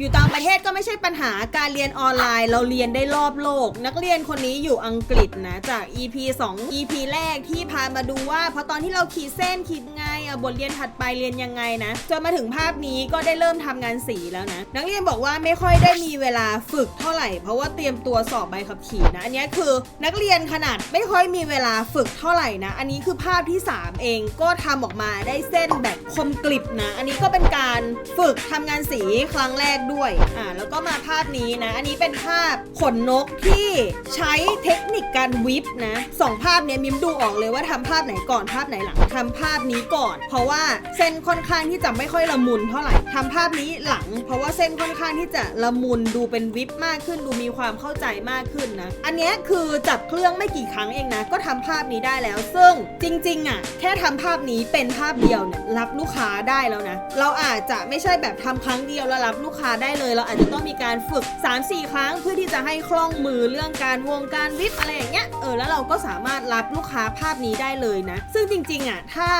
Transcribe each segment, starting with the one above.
อยู่ต่างประเทศก็ไม่ใช่ปัญหาการเรียนออนไลน์ เราเรียนได้รอบโลก นักเรียนคนนี้อยู่อังกฤษนะจาก EP 2 EP แรกที่พามาดูว่าพราะตอนที่เราขีดเส้นขีดไงอะบทเรียนถัดไปเรียนยังไงนะจนมาถึงภาพนี้ก็ได้เริ่มทำงานสีแล้วนะ นักเรียนบอกว่าไม่ค่อยได้มีเวลาฝึกเท่าไหร่ เพราะว่าเตรียมตัวสอบใบขับขี่นะอันนี้คือนักเรียนขนาดไม่ค่อยมีเวลาฝึกเท่าไหร่นะ อันนี้คือภาพที่ 3 เองก็ทำออกมาได้เส้นแบบคมกริบนะ อันนี้ก็เป็นการฝึกทำงานสีครั้งแรกด้วย อ่า แล้วก็มาภาพนี้นะ อันนี้เป็นภาพขนนกที่ใช้เทคนิคการวิบนะสองภาพเนี้ยมิมดูออกเลยว่าทำภาพไหนก่อนภาพไหนหลังทำภาพนี้ก่อน เพราะว่าเส้นค่อนข้างที่จะไม่ค่อยละมุนเท่าไหร่ทำภาพนี้หลัง เพราะว่าเส้นค่อนข้างที่จะละมุนดูเป็นวิบมากขึ้นดูมีความเข้าใจมากขึ้นนะ อันนี้คือจับเครื่องไม่กี่ครั้งเองนะ ก็ทำภาพนี้ได้แล้ว ซึ่งจริงๆอะแค่ทำภาพนี้เป็นภาพเดียวเนี่ยรับลูกค้าได้แล้วนะ เราอาจจะไม่ใช่แบบทำครั้งเดียวแล้วรับลูกค้าได้เลย เราอาจจะต้องมีการฝึก 3-4 ครั้งเพื่อที่จะให้คล่องมือเรื่องการวงการวิบอะไรอย่างเงี้ยเออแล้วเราก็สามารถรับลูกค้าภาพนี้ได้เลยนะ ซึ่งจริงๆอะถ้า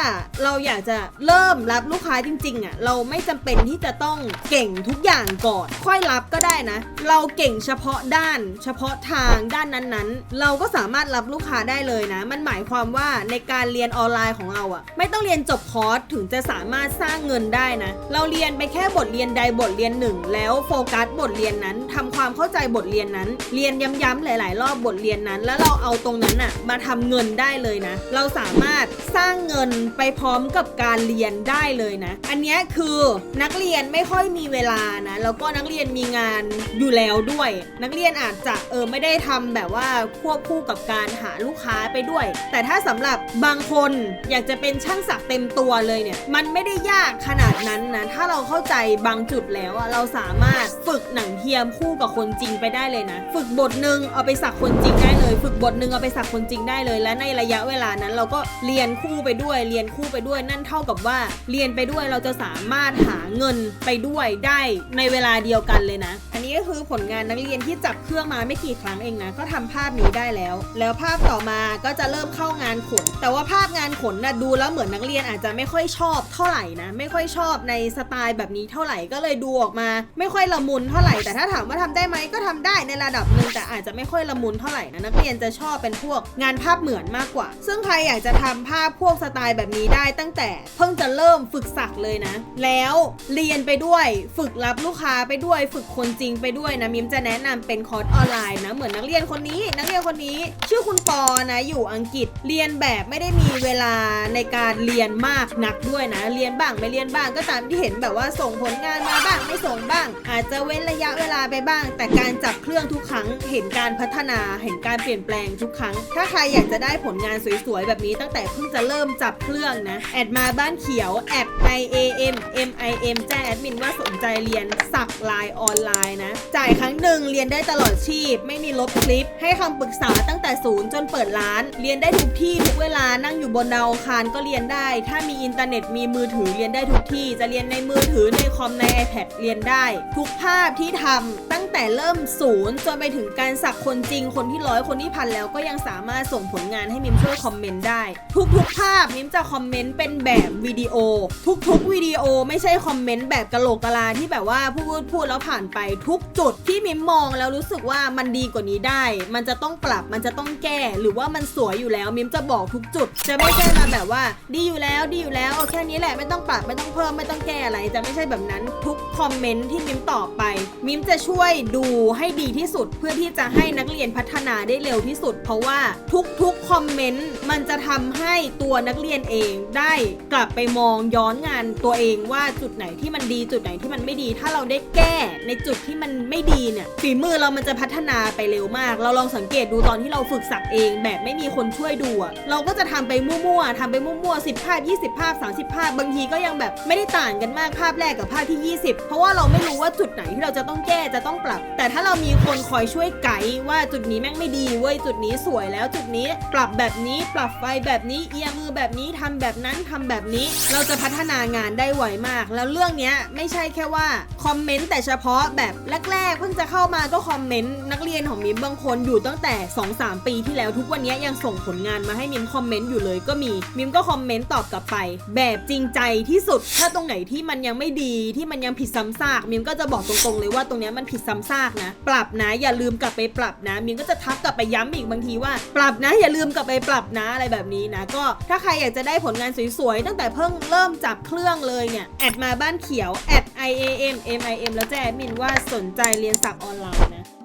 เราอยากจะเริ่มรับลูกค้าจริงๆอะเราไม่จำเป็นที่จะต้องเก่งทุกอย่างก่อน ค่อยรับก็ได้นะ เราเก่งเฉพาะด้าน เฉพาะทางด้านนั้นๆ เราก็สามารถรับลูกค้าได้เลยนะ มันหมายความว่าในการเรียนออนไลน์ของเราอะไม่ต้องเรียนจบคอร์สถึงจะสามารถสร้างเงินได้นะ เราเรียนไปแค่บทเรียนใดบทเรียนหนึ่งแล้วโฟกัสบทเรียนนั้นทำความเข้าใจบทเรียนนั้น เรียนย้ำๆหลาย ๆ รอบบทเรียนนั้น แล้วเราเอาตรงนั้นน่ะมาทำเงินได้เลยนะ เราสามารถสร้างเงินไปพร้อมกับการเรียนได้เลยนะ อันนี้คือนักเรียนไม่ค่อยมีเวลานะ แล้วก็นักเรียนมีงานอยู่แล้วด้วย นักเรียนอาจจะเออไม่ได้ทำแบบว่าควบคู่กับการหาลูกค้าไปด้วย แต่ถ้าสำหรับบางคนอยากจะเป็นช่างสักเต็มตัวเลยเนี่ย มันไม่ได้ยากขนาดนั้นนะ ถ้าเราเข้าใจบางจุดแล้วอะเราสามารถฝึกหนังเทียมคู่กับคนจริงไปได้เลยนะ ฝึกบทหนึ่งเอาไปสักคนจริงได้เลย ฝึกบทหนึ่งเอาไปสักคนจริงได้เลย และในระยะเวลานั้น เราก็เรียนคู่ไปด้วย เรียนคู่ไปด้วย นั่นเท่ากับว่า เรียนไปด้วยเราจะสามารถหาเงินไปด้วยได้ในเวลาเดียวกันเลยนะ อันนี้ก็คือผลงานนักเรียนที่จับเครื่องมาไม่กี่ครั้งเองนะ ก็ทำภาพนี้ได้แล้ว แล้วภาพต่อมาก็จะเริ่มเข้างานขน แต่ว่าภาพงานขนนะดูแล้วเหมือนนักเรียนอาจจะไม่ค่อยชอบเท่าไหร่นะ ไม่ค่อยชอบในสไตล์แบบนี้เท่าไหร่ก็เลยดูออกมาไม่ค่อยละมุนเท่าไหร่แต่ถ้าถามว่าทำได้ไหมก็ทำได้ในระดับหนึ่งแต่อาจจะไม่ค่อยละมุนเท่าไหร่นะนักเรียนจะชอบเป็นพวกงานภาพเหมือนมากกว่า ซึ่งใครอยากจะทำภาพพวกสไตล์แบบนี้ได้ตั้งแต่เพิ่งจะเริ่มฝึกสักเลยนะ แล้วเรียนไปด้วยฝึกรับลูกค้าไปด้วยฝึกคนจริงไปด้วยนะมิมจะแนะนำเป็นคอร์สออนไลน์นะเหมือนนักเรียนคนนี้ นักเรียนคนนี้ ชื่อคุณปอนะอยู่อังกฤษเรียนแบบไม่ได้มีเวลาในการเรียนมากนักด้วยนะ เรียนบ้างไม่เรียนบ้างก็ตามที่เห็นแบบว่าส่งผลงานมาบ้างไม่ส่งบ้าง อาจจะเว้นระยะเวลาไปบ้าง แต่การจับเครื่องทุกครั้ง เห็นการพัฒนาเห็นการเปลี่ยนแปลงทุกครั้ง ถ้าใครอยากจะได้ผลงานสวยๆ แบบนี้ตั้งแต่เพิ่งจะเริ่มจับเครื่องนะ แอดมาบ้านเขียวแอด i a m m i m แจ้งแอดมินว่าสนใจเรียนสักลายออนไลน์นะ จ่ายครั้งหนึ่งเรียนได้ตลอดชีพ ไม่มีลบคลิป ให้คำปรึกษาตั้งแต่ศูนย์จนเปิดร้าน เรียนได้ทุกที่ทุกเวลานั่งอยู่บนดาวคารก็เรียนได้ ถ้ามีอินเทอร์เน็ตมีมือถือเรียนได้ทุกที่ จะเรียนในมือถือในคอมใน iPad เรียนได้ทุกภาพที่ทำตั้งแต่เริ่มศูนย์จนไปถึงการสักคนจริง คนที่ร้อยคนที่พันแล้วก็ยังสามารถส่งผลงานให้มิมช่วยคอมเมนต์ได้ ทุกๆ ภาพมิมจะคอมเมนต์เป็นแบบวิดีโอ ทุกๆวิดีโอไม่ใช่คอมเมนต์แบบกะโหลกกะลาที่แบบว่าพูดพูดแล้วผ่านไปทุกจุดที่มิมมองแล้วรู้สึกว่ามันดีกว่านี้ได้ มันจะต้องปรับมันจะต้องแก้ หรือว่ามันสวยอยู่แล้วมิมจะบอกทุกจุด จะไม่ใช่มาแบบว่า ดีอยู่แล้วดีอยู่แล้วเอาแค่นี้แหละไม่ต้องปรับไม่ต้องเพิ่มไม่ต้องแก้อะไรจะไม่ใช่แบบนั้นทุกคอมเมนต์ที่มิมตอบไป มิมจะช่วยดูให้ดีที่สุดเพื่อที่จะให้นักเรียนพัฒนาได้เร็วที่สุด เพราะว่าทุกๆคอมเมนต์มันจะทำให้ตัวนักเรียนเองได้กลับไปมองย้อนงานตัวเองว่าจุดไหนที่มันดีจุดไหนที่มันไม่ดี ถ้าเราได้แก้ในจุดที่มันไม่ดีเนี่ยฝีมือเรามันจะพัฒนาไปเร็วมาก เราลองสังเกตดูตอนที่เราฝึกสักเองแบบไม่มีคนช่วยดูอะเราก็จะทำไปมั่วๆทำไปมั่วๆ10ภาพ 20 ภาพ 30 ภาพ บางทีก็ยังแบบไม่ได้ต่างกันมากภาพแรกกับภาพที่ 20 เพราะว่าเราไม่ไม่รู้ว่าจุดไหนที่เราจะต้องแก้จะต้องปรับ แต่ถ้าเรามีคนคอยช่วยไกด์ว่าจุดนี้แม่งไม่ดีเว้ยจุดนี้สวยแล้วจุดนี้ปรับแบบนี้ปรับไฟแบบนี้เอียงมือแบบนี้ทำแบบนั้นทำแบบนี้ เราจะพัฒนางานได้ไวมาก แล้วเรื่องเนี้ยไม่ใช่แค่ว่าคอมเมนต์แต่เฉพาะแบบแรกๆเพิ่งจะเข้ามาก็คอมเมนต์นักเรียนของมิมบางคนอยู่ตั้งแต่ 2-3 ปีที่แล้วทุกวันนี้ยังส่งผลงานมาให้มิมคอมเมนต์อยู่เลยก็มีมิมก็คอมเมนต์ตอบกลับไป แบบจริงใจที่สุดถ้าตรงไหนที่มันยังไม่ดีที่มันยังผิดซ้ำซากมิมก็จะบอกตรงๆเลยว่าตรงเนี้ยมันผิดซ้ำซากนะ ปรับนะอย่าลืมกลับไปปรับนะ มิมก็จะทักกลับไปย้ำอีกบางทีว่า ปรับนะอย่าลืมกลับไปปรับนะอะไรแบบนี้นะ ก็ถ้าใครอยากจะได้ผลงานสวยๆ ตั้งแต่เพิ่งเริ่มจับเครื่องเลยเนี่ยแอดมาบ้านเขียวแอด i a m m i m แล้วแจ้งแอดมินว่าสนใจเรียนสักออนไลน์นะ